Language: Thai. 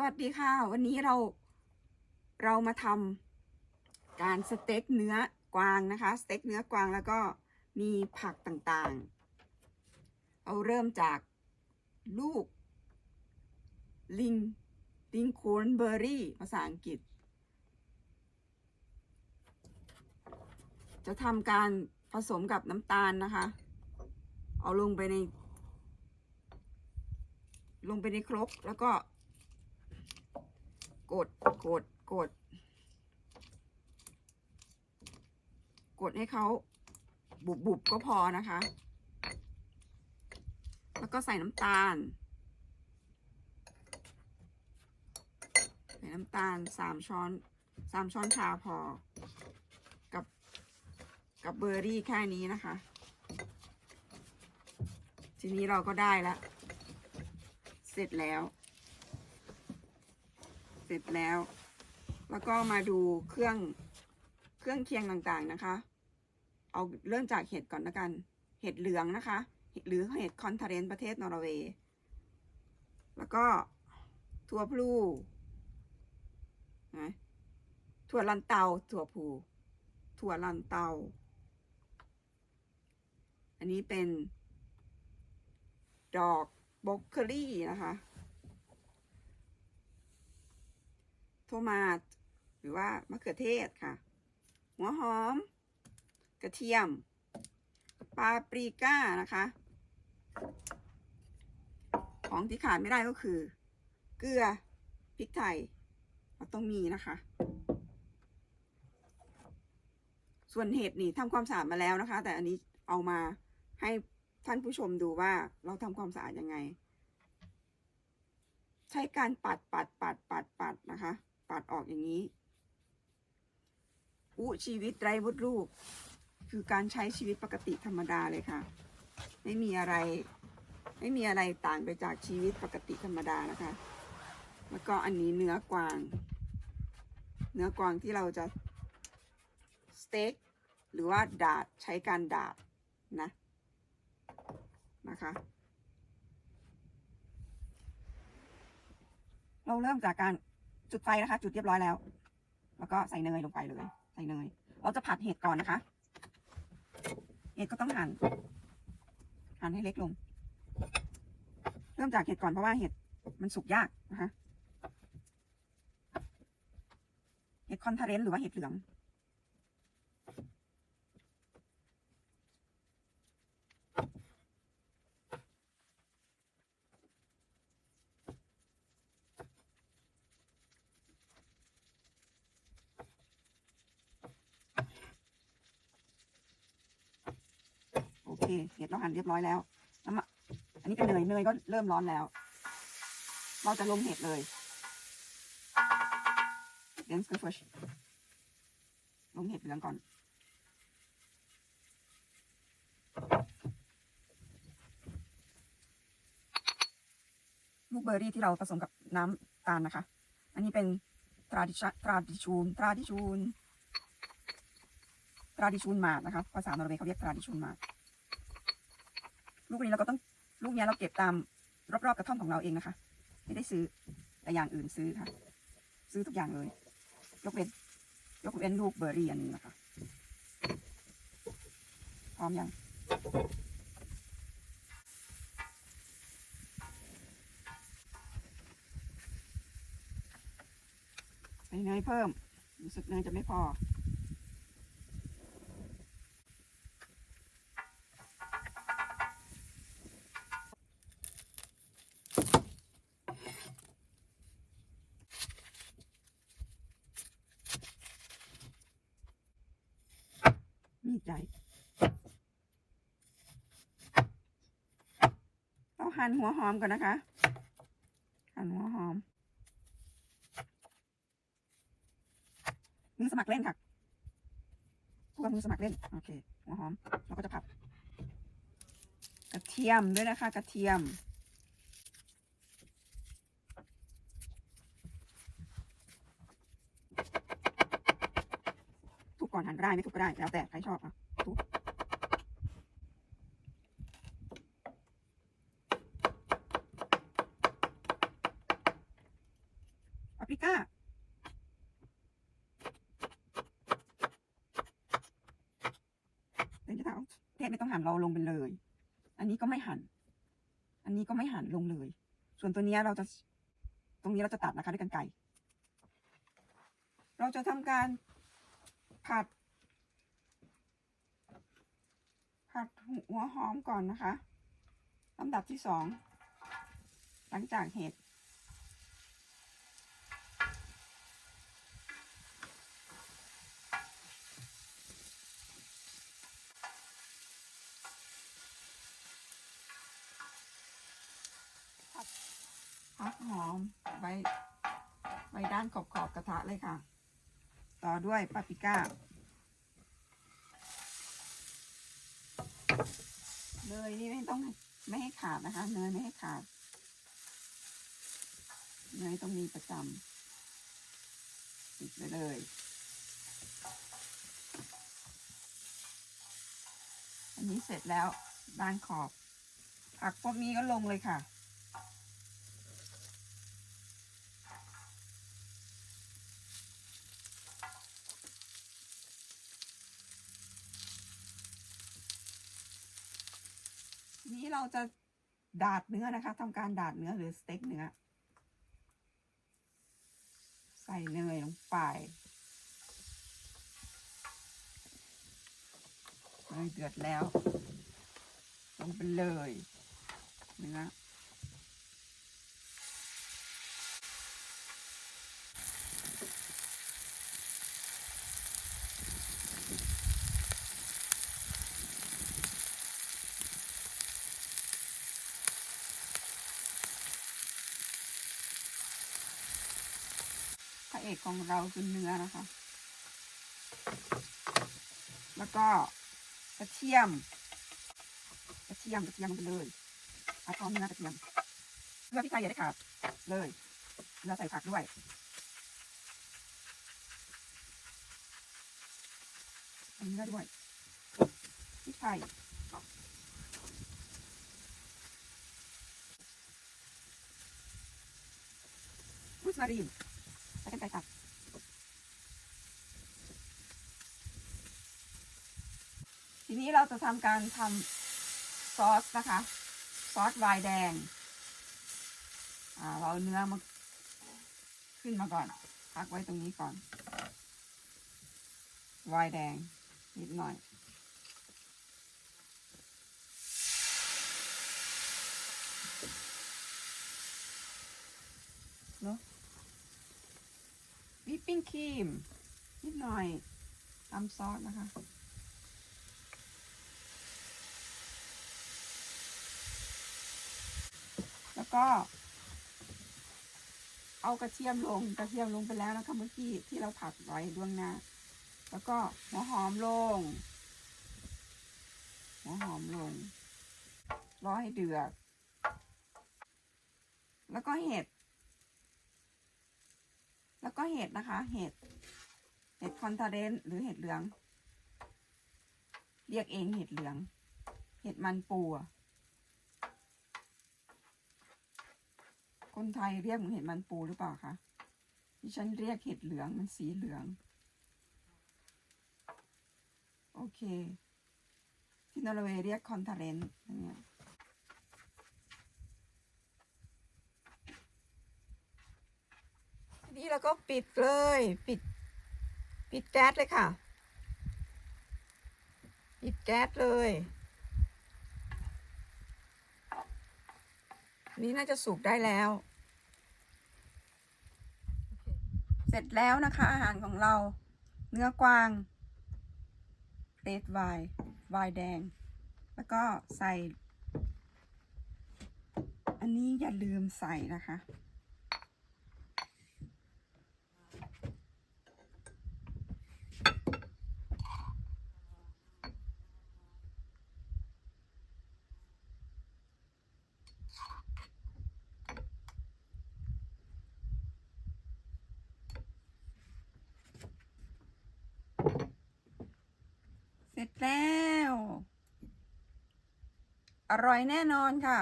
สวัสดีค่ะ วันนี้เราเรามาทำการสเต็กเนื้อกวางนะคะ สเต็กเนื้อกวางแล้วก็มีผักต่างๆ เอาเริ่มจากลูก ลิงลิงโคนเบอร์รี่ภาษาอังกฤษ จะทำการผสมกับน้ำตาลนะคะ เอาลงไปใน ลงไปในครกแล้วก็ กดกดกด กดให้เขาบุบบุบก็พอนะคะ แล้วก็ใส่น้ำตาล ใส่น้ำตาลสามช้อนสามช้อนชาพอ กับกับเบอร์รี่แค่นี้นะคะ ทีนี้เราก็ได้แล้ว เสร็จแล้ว เสร็จแล้ว แล้วก็มาดูเครื่องเครื่องเคียงต่างๆนะคะ เอาเริ่มจากเห็ดก่อนละกัน เห็ดเหลืองนะคะ หรือเห็ดคอนเทเรนประเทศนอร์เวย์ แล้วก็ถั่วพลูนะถั่วลันเตาถั่วผูถั่วลันเตา อันนี้เป็น ดอกบล็อกเคอรี่นะคะ โทมาตหรือว่ามะเขือเทศค่ะ หัวหอม กระเทียม ปาปริก้านะคะ ของที่ขาดไม่ได้ก็คือ เกลือพริกไทยเราต้องมีนะคะ ส่วนเห็ดนี่ทำความสะอาดมาแล้วนะคะ แต่อันนี้เอามาให้ท่านผู้ชมดูว่าเราทำความสะอาดยังไง ใช้การปัดปัดปัดปัดปัดนะคะ ปัดออกอย่างนี้ อุชีวิตไร้วุฒิลูก คือการใช้ชีวิตปกติธรรมดาเลยค่ะ ไม่มีอะไร ไม่มีอะไรต่างไปจากชีวิตปกติธรรมดานะคะ แล้วก็อันนี้เนื้อกวาง เนื้อกวางที่เราจะสเต็กหรือว่าดาดใช้การดาดนะนะคะเราเริ่มจากการ จุดไฟนะคะ จุดเรียบร้อยแล้ว แล้วก็ใส่เนยลงไปเลย ใส่เนย เราจะผัดเห็ดก่อนนะคะ เห็ดก็ต้องหั่น หั่นให้เล็กลง เริ่มจากเห็ดก่อนเพราะว่าเห็ดมันสุกยากนะคะ เห็ดคอนเทเรนต์หรือว่าเห็ดเหลือง เคเห็ดเราหั่นเรียบร้อยแล้วน้ำมะอันนี้เป็นเนยเนยก็เริ่มร้อนแล้ว เราจะลงเห็ดเลยเดนส์กันฟิชลงเห็ดเหลืองก่อนลูกเบอร์รี่ที่เราผสมกับน้ำตาลนะคะ อันนี้เป็นตราดิชตราดิชูนตราดิชูนตราดิชูนมาดนะคะ ภาษานอร์เวย์เขาเรียกตราดิชูนมาด ลูกนี้เราก็ต้องลูกนี้เราเก็บตามรอบๆกระท่อมของเราเองนะคะ ไม่ได้ซื้อแต่อย่างอื่นซื้อค่ะ ซื้อทุกอย่างเลย ยกเว้นยกเว้นลูกเบอร์รี่อันนี้นะคะพร้อมยังใส่เนยเพิ่ม รู้สึกเนยจะไม่พอ ใจต้องหั่นหัวหอมก่อนนะคะ หั่นหัวหอมมือสมัครเล่นค่ะพวกมือสมัครเล่น โอเค หัวหอม เราก็จะผัดกระเทียมด้วยนะคะ กระเทียม ทุ ก็ได้ไม่ทุกก็ได้แล้วแต่ใครชอบอะทุกปริก้าเดี๋ยวจะถาเทศไม่ต้องหั่นเราลงไปเลย อันนี้ก็ไม่หั่น อันนี้ก็ไม่หั่นลงเลย ส่วนตัวนี้เราจะ ตรงนี้เราจะตัดนะคะด้วยกันไก่เราจะทำการผัด ผัดหัวหอมก่อนนะคะลำดับที่สองหลังจากเห็ดพักหอมไว้ไว้ด้านขอบขอบกระทะเลยค่ะ ต่อด้วยปาปริก้า เนยนี่ไม่ต้องไม่ให้ขาดนะคะ เนยไม่ให้ขาด เนยต้องมีประจำติดไปเลยอันนี้เสร็จแล้วด้านขอบผักพวกนี้ก็ลงเลยค่ะ เราจะดาดเนื้อนะคะทำการดาดเนื้อหรือสเต็กเนื้อ ใส่เนยลงไปเนยเดือดแล้ว ลงไปเลยเนื้อ เอกของเราคือเนื้อนะคะ แล้วก็กระเทียมกระเทียมกระเทียมไปเลยเอาพร้อมเนื้อกระเทียมเพื่อพริกไทยอย่าได้ขาดเลยเราใส่ผักด้วยใส่เนื้อด้วยพริกไทยรูสมารีน ใส่กันไกตัดทีนี้เราจะทำการทำซอสนะคะ ซอสวน์แดง อ่า เราเนื้อมาขึ้นมาก่อน พักไว้ตรงนี้ก่อนวน์แดง นิดหน่อย เนอะ วิปปิ้งครีม นิดหน่อยตำซอสนะคะ แล้วก็ เอากระเทียมลงกระเทียมลงไปแล้วนะคะเมื่อกี้ที่เราผัดไว้ดวงหน้า แล้วก็หัวหอมลง หัวหอมลง รอให้เดือด แล้วก็เห็ด แล้วก็เห็ดนะคะ เห็ด เห็ดคอนทาเรนหรือเห็ดเหลือง เรียกเองเห็ดเหลือง เห็ดมันปูคนไทยเรียกเหมือนเห็ดมันปูหรือเปล่าคะดิฉันเรียกเห็ดเหลืองมันสีเหลือง โอเค ที่นอร์เวย์เรียกคอนทาเรนอย่างเงี้ยทีนี้ เราก็ปิดเลย ปิด ปิดแก๊สเลยค่ะ ปิดแก๊สเลย นี่น่าจะสุกได้แล้ว เสร็จแล้วนะคะ อาหารของเรา เนื้อกวางเรดไวน์ไวน์แดง แล้วก็ใส่ อันนี้อย่าลืมใส่นะคะ แล้ว อร่อยแน่นอนค่ะ